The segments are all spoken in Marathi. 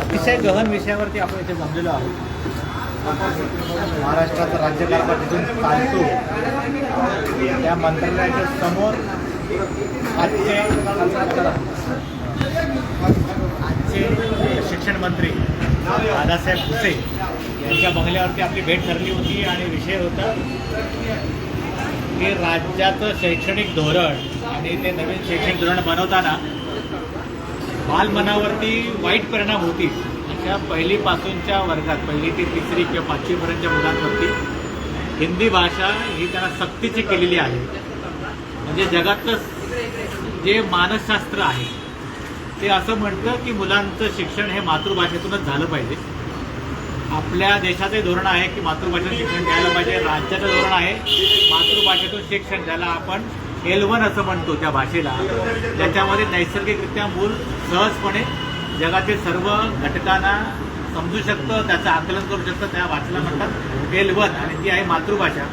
अतिशय गहन विषयावरती आपण इथे जमलेलो आहोत. महाराष्ट्राचा राज्यकारभार जिथून चालतो त्या मंत्रालयाच्या समोर आजचे आजचे शिक्षण मंत्री दादासाहेब भुसे यांच्या बंगल्यावरती आपली भेट ठरली होती आणि विषय होता की राज्याचं शैक्षणिक धोरण आणि ते नवीन शैक्षणिक धोरण बनवताना बालमनावरती वाईट परिणाम होतील अशा पहिलीपासूनच्या वर्गात पहिली ते तिसरी किंवा पाचवीपर्यंतच्या मुलांवरती हिंदी भाषा ही त्यांना सक्तीची केलेली आहे. म्हणजे जगातलं जे मानसशास्त्र आहे ते असं म्हणतं की मुलांचं शिक्षण हे मातृभाषेतूनच झालं पाहिजे. आपल्या देशाचे धोरण आहे की मातृभाषेतून शिक्षण घ्यायला पाहिजे राज्याचं धोरण आहे मातृभाषेतून शिक्षण द्यायला आपण एल वन असं म्हणतो त्या भाषेला. ज्याच्यामध्ये नैसर्गिकरित्या मूल सहजपणे जगातील सर्व घटकांना समजू शकतं त्याचं आकलन करू शकतं त्या भाषेला म्हणतात एल वन आणि ती आहे मातृभाषा.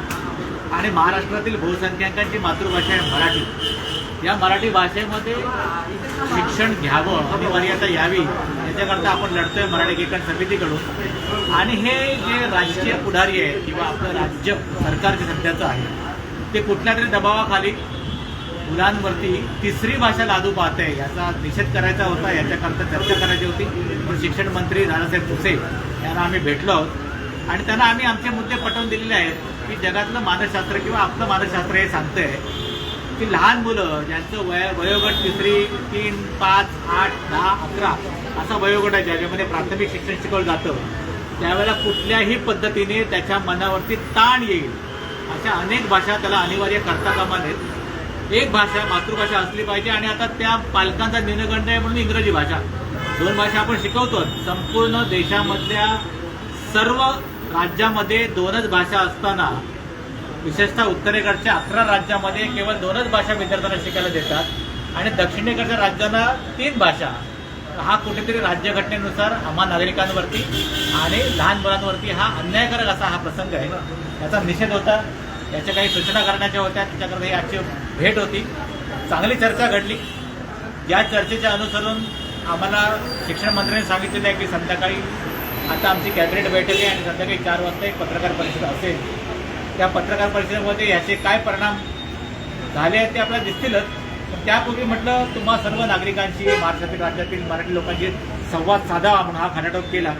आणि महाराष्ट्रातील बहुसंख्याकांची मातृभाषा आहे मराठी. या मराठी भाषेमध्ये शिक्षण घ्यावं अनिवार्यता यावी याच्याकरता आपण लढतोय मराठी एकीकरण समितीकडून. आणि हे जे राजकीय पुढारी आहेत किंवा आपलं राज्य सरकार जे सध्याचं आहे ते कुठल्या तरी दबावाखाली मुलांवरती तिसरी भाषा लादू पाहते याचा निषेध करायचा होता याच्याकरता चर्चा करायची होती. पण शिक्षण मंत्री दादासाहेब भुसे यांना आम्ही भेटलो आहोत. आणि त्यांना आम्ही आमचे मुद्दे पटवून दिलेले आहेत की जगातलं मानसशास्त्र किंवा आपलं मानसशास्त्र हे सांगतंय की लहान मुलं ज्यांचं वय वयोगट तिसरी तीन पाच आठ दहा अकरा असा वयोगट आहे ज्याच्यामध्ये प्राथमिक शिक्षण शिकवलं जातं त्यावेळेला कुठल्याही पद्धतीने त्याच्या मनावरती ताण येईल. अशा अनेक भाषा त्याला अनिवार्य करता कामा नयेत. एक भाषा मातृभाषा असली पाहिजे आणि आता त्या पालकांचा न्यूनगंड आहे म्हणून इंग्रजी भाषा. दोन भाषा आपण शिकवतो संपूर्ण देशामधल्या सर्व राज्यामध्ये दोनच भाषा असताना विशेषतः उत्तरेकडच्या अकरा राज्यामध्ये केवळ दोनच भाषा विद्यार्थ्यांना शिकायला देतात आणि दक्षिणेकडच्या राज्यांना तीन भाषा. हा कुठेतरी राज्यघटनेनुसार आम्हा नागरिकांवरती आणि लहान मुलांवरती हा अन्यायकारक असा हा प्रसंग आहे. याचा निषेध होता. याच्या काही सूचना करण्याच्या होत्या. त्याच्याकडे ही आजची भेट होती. चांगली चर्चा घडली. या चर्चेच्या अनुसरून आम्हाला शिक्षण मंत्र्यांनी सांगितलेलं आहे की संध्याकाळी आता आमची कॅबिनेट बैठक आहे आणि संध्याकाळी चार वाजता एक पत्रकार परिषद असेल. त्या पत्रकार परिषदेमध्ये याचे काय परिणाम झाले आहेत ते आपल्याला दिसतीलच. पण त्यापूर्वी म्हटलं तुम्हा सर्व नागरिकांशी महाराष्ट्रातील राज्यातील मराठी लोकांशी संवाद साधावा म्हणून हा खानाटोप केला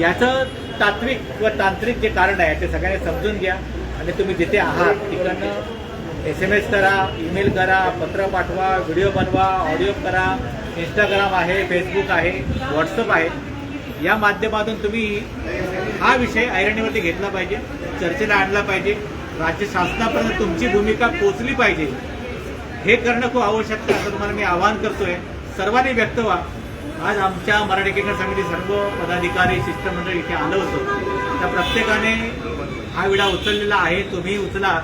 याचं तात्विक व तांत्रिक जे कारण आहे ते सगळ्यांनी समजून घ्या आणि तुम्ही जिथे आहात तिकडनं एस एम एस करा ईमेल करा पत्र पाठवा व्हिडिओ बनवा ऑडिओ करा. इंस्टाग्राम आहे फेसबुक आहे व्हॉट्सअप आहे. या माध्यमातून तुम्ही हा विषय ऐरणीवरती घेतला पाहिजे चर्चेला आणला पाहिजे. राज्य शासनापर्यंत तुमची भूमिका पोचली पाहिजे. हे करणं खूप आवश्यक आहे. असं तुम्हाला मी आवाहन करतोय सर्वांनी व्यक्त व्हा. आज आमच्या मराठी केंद्र समिती सर्व पदाधिकारी शिष्टमंडळ इथे आलं होतं. त्या प्रत्येकाने हा विडा उचललेला आहे तुम्ही उचला.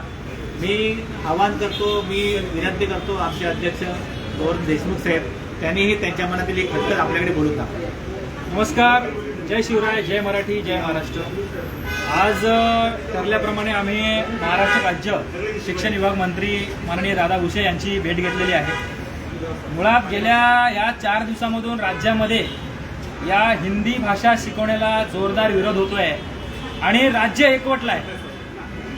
मी आवाहन करतो मी विनंती करतो आमचे अध्यक्ष गौरव देशमुख साहेब त्यांनीही त्यांच्या मनातील एक खटकर आपल्याकडे बोलून नमस्कार जय शिवराय जय मराठी जय महाराष्ट्र. आज ठरल्याप्रमाणे आम्ही महाराष्ट्र राज्य शिक्षण विभाग मंत्री माननीय दादा भुसे यांची भेट घेतलेली आहे. मुळात गेल्या या चार दिवसामधून राज्यामध्ये या हिंदी भाषा शिकवण्याला जोरदार विरोध होतोय आणि राज्य एकवटलं आहे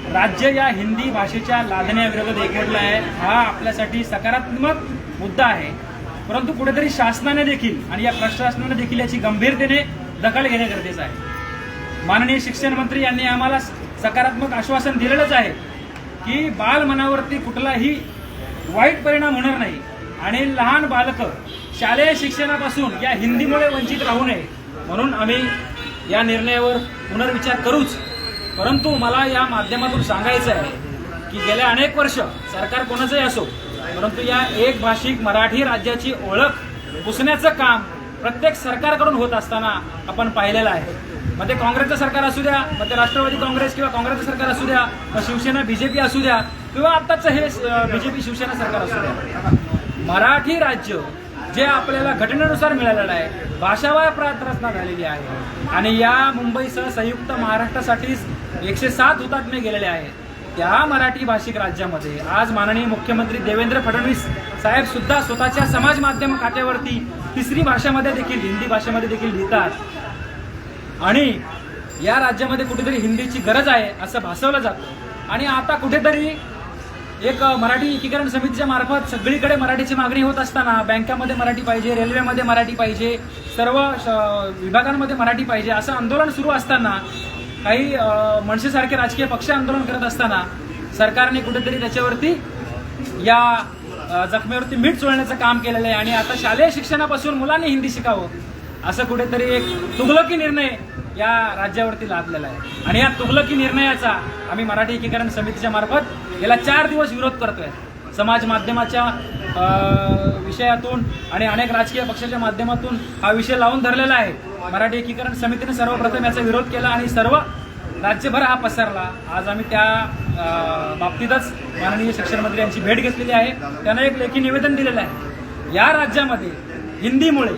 राज्य या हिंदी भाषेच्या लादण्याविरोधात एकवटलं आहे हा आपल्यासाठी सकारात्मक मुद्दा आहे. परंतु कुठेतरी शासनाने देखील आणि या प्रशासनाने देखील याची गंभीरतेने दखल घेणे गरजेचं आहे. माननीय शिक्षण मंत्री यांनी आम्हाला सकारात्मक आश्वासन दिलेलंच आहे की बाल मनावरती कुठलाही वाईट परिणाम होणार नाही आणि लहान बालकं शालेय शिक्षणापासून या हिंदीमुळे वंचित राहू नये म्हणून आम्ही या निर्णयावर पुनर्विचार करूच. परंतु मला या माध्यमातून सांगायचं आहे की गेल्या अनेक वर्ष सरकार कोणाचंही असो परंतु या एक भाषिक मराठी राज्याची ओळख पुसण्याचं काम प्रत्येक सरकारकडून होत असताना आपण पाहिलेलं आहे. मग ते काँग्रेसचं सरकार असू द्या मग ते राष्ट्रवादी काँग्रेस किंवा काँग्रेसचं सरकार असू द्या मग शिवसेना बीजेपी असू द्या किंवा आत्ताचं हे बीजेपी शिवसेना सरकार असू द्या. मराठी राज्य जे आपल्याला घटनेनुसार मिळालेलं आहे भाषावार प्रार्थना झालेली आहे. आणि या मुंबईसह संयुक्त महाराष्ट्रासाठीच एकशे सात हुतात्मे गेलेले आहेत. त्या मराठी भाषिक राज्यामध्ये आज माननीय मुख्यमंत्री देवेंद्र फडणवीस साहेब सुद्धा स्वतःच्या समाज माध्यम खात्यावरती तिसरी भाषेमध्ये देखील हिंदी भाषेमध्ये देखील लिहितात. आणि या राज्यामध्ये कुठेतरी हिंदीची गरज आहे असं भासवलं जातं. आणि आता कुठेतरी एक मराठी एकीकरण समितीच्या मार्फत सगळीकडे मराठीची मागणी होत असताना बँकामध्ये मराठी पाहिजे रेल्वेमध्ये मराठी पाहिजे सर्व श- विभागांमध्ये मराठी पाहिजे असं आंदोलन सुरू असताना काही मनसेसारखे राजकीय पक्ष आंदोलन करत असताना सरकारने कुठेतरी त्याच्यावरती या जखमेवरती मीठ चोळण्याचं काम केलेलं आहे आणि आता शालेय शिक्षणापासून मुलांनी हिंदी शिकावं असं कुठेतरी एक तुगलकी निर्णय या राज्यावरती लादलेला आहे. आणि या तुगलकी निर्णयाचा आम्ही मराठी एकीकरण समितीच्या मार्फत गेल्या चार दिवस विरोध करतोय. समाज माध्यमाच्या विषयातून आणि अनेक राजकीय पक्षाच्या माध्यमातून हा विषय लावून धरलेला आहे. मराठी एकीकरण समितीने सर्वप्रथम याचा विरोध केला आणि सर्व राज्यभर हा पसरला. आज आम्ही त्या बाबतीतच माननीय शिक्षण मंत्री यांची भेट घेतलेली आहे. त्यांना एक लेखी निवेदन दिलेलं आहे. या राज्यामध्ये हिंदीमुळे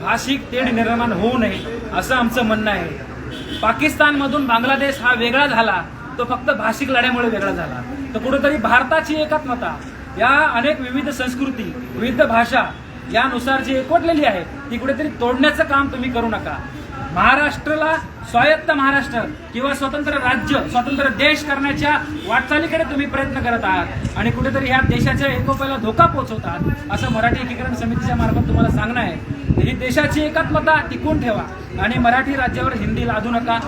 भाषिक तेढ निर्माण होऊ नये असं आमचं म्हणणं आहे. पाकिस्तानमधून बांगलादेश हा वेगळा झाला तो फक्त भाषिक लढ्यामुळे वेगळा झाला. तर कुठेतरी भारताची एकात्मता या अनेक विविध संस्कृती विविध भाषा यानुसार जी एकवटलेली आहे ती कुठेतरी तोडण्याचं काम तुम्ही करू नका. महाराष्ट्राला स्वायत्त महाराष्ट्र किंवा स्वतंत्र राज्य स्वतंत्र देश करण्याच्या वाटचालीकडे तुम्ही प्रयत्न करत आहात आणि कुठेतरी ह्या देशाच्या एकोप्याला धोका पोहोचवतात असं मराठी एकीकरण समितीच्या मार्फत तुम्हाला सांगणं आहे. ही देशाची एकात्मता टिकून ठेवा आणि मराठी राज्यावर हिंदी लादू नका.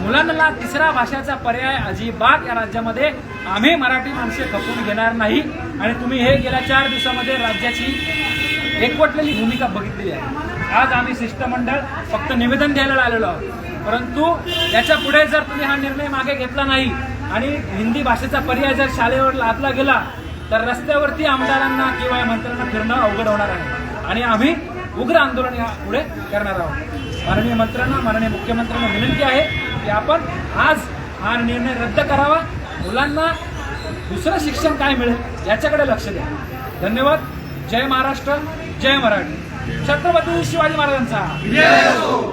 मुलांना तिसरा भाषेचा पर्याय अजिबात या राज्यामध्ये आम्ही मराठी माणसे खपून घेणार नाही. आणि तुम्ही हे गेल्या चार दिवसामध्ये राज्याची एकवटलेली भूमिका बघितलेली आहे. आज आम्ही शिष्टमंडळ फक्त निवेदन द्यायला आलेलो आहोत. परंतु याच्यापुढे जर तुम्ही हा निर्णय मागे घेतला नाही आणि हिंदी भाषेचा पर्याय जर शाळेवर लादला गेला तर रस्त्यावरती आमदारांना किंवा मंत्र्यांना फिरणं अवघड होणार आहे. आणि आम्ही उग्र आंदोलन या पुढे करणार आहोत. माननीय मंत्र्यांना माननीय मुख्यमंत्र्यांना विनंती आहे की आपण आज हा निर्णय रद्द करावा. मुलांना दुसरं शिक्षण काय मिळेल याच्याकडे लक्ष द्या. धन्यवाद. जय महाराष्ट्र जय मराठी. छत्रपती शिवाजी महाराजांचा.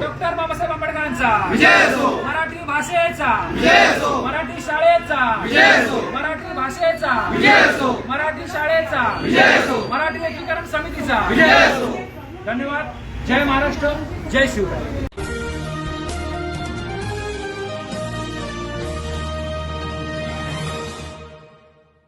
डॉक्टर बाबासाहेब आंबेडकरांचा. मराठी भाषेचा. मराठी शाळेचा. मराठी भाषेचा. मराठी शाळेचा. मराठी एकीकरण समितीचा. धन्यवाद. जय महाराष्ट्र जय शिवराय.